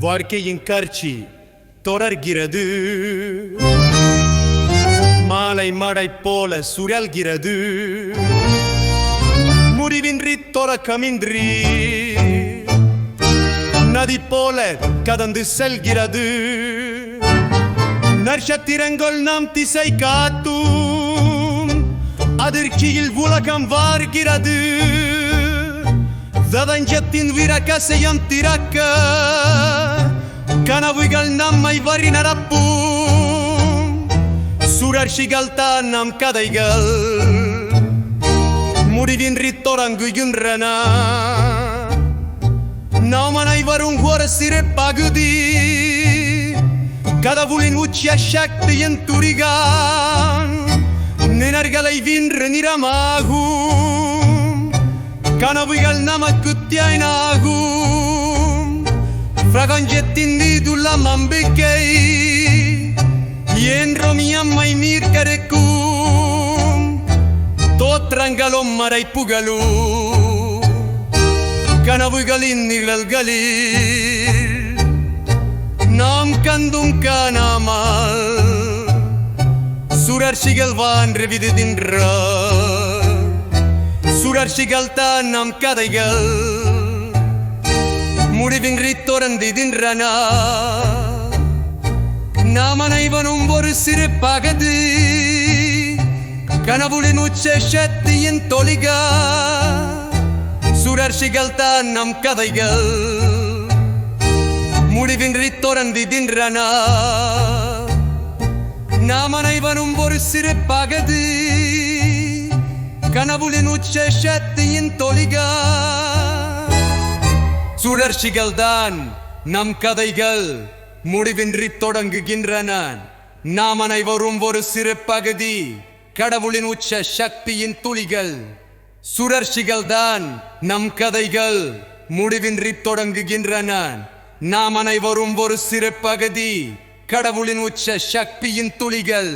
வாழ்க்கையின் காட்சி தொடர்கிறது மாலை மடை போல சுழல்கிறது முடிவின்றி தொடக்கமின்றி நதி போல கதந்து செல்கிறது நட்சத்திரங்கள் நாம் திசை காத்தும் அதிர்ச்சியில் உலகம் வார்கிறது பிரபஞ்சத்தின் விரகசையம் திறக்க கனவுகள் நம்மை வரி நடப்பும் சுழற்சிகள் தான் நம் கதைகள் முடிவின்றி தொடங்குகின்றன நாம் அனைவரும் ஒரு சிறு பகுதி கடவுளின் உச்ச சக்தியின் துரிகான் நினர்களை வென்று நிறமாகும் கனவுகள் நமக்கு தியானாகும் பிரபஞ்சத்தின் மீதுள்ள நம்பிக்கை என்றும் எம்மை மீட்கருக்கும். தோற்றங்களும் மறைப்புகளும் கனவுகளின் நிழல்களில் நாம் கந்தும் காணாமல் சுழற்சிகள் வான்று விதுகின்ற சுழற்சிகள் தான் நம் கதைகள். முடிவின்றி தொடர்ந்திதின்றன நாம் அனைவனும் ஒரு சிறு பகுதி கனவுளின் உச்ச சக்தியின் தொழிகா சுழற்சிகள் தான் நம் கதைகள். முடிவின்றி தொடர்ந்திதின்றன நாம் அனைவனும் ஒரு சிறு பகுதி கனவுளின் உச்ச சக்தியின் தொலிகா சுழற்சிகள் தான் நம் கதைகள் முடிவின்றி தொடங்குகின்றன நாம் அனைவரும் ஒரு சிறு பகுதி கடவுளின் உச்ச சக்தியின் துளிகள் சுழற்சிகள் தான் நம் கதைகள் முடிவின்றி தொடங்குகின்றன நாம் அனைவரும் ஒரு சிறு பகுதி கடவுளின் உச்ச சக்தியின் துளிகள்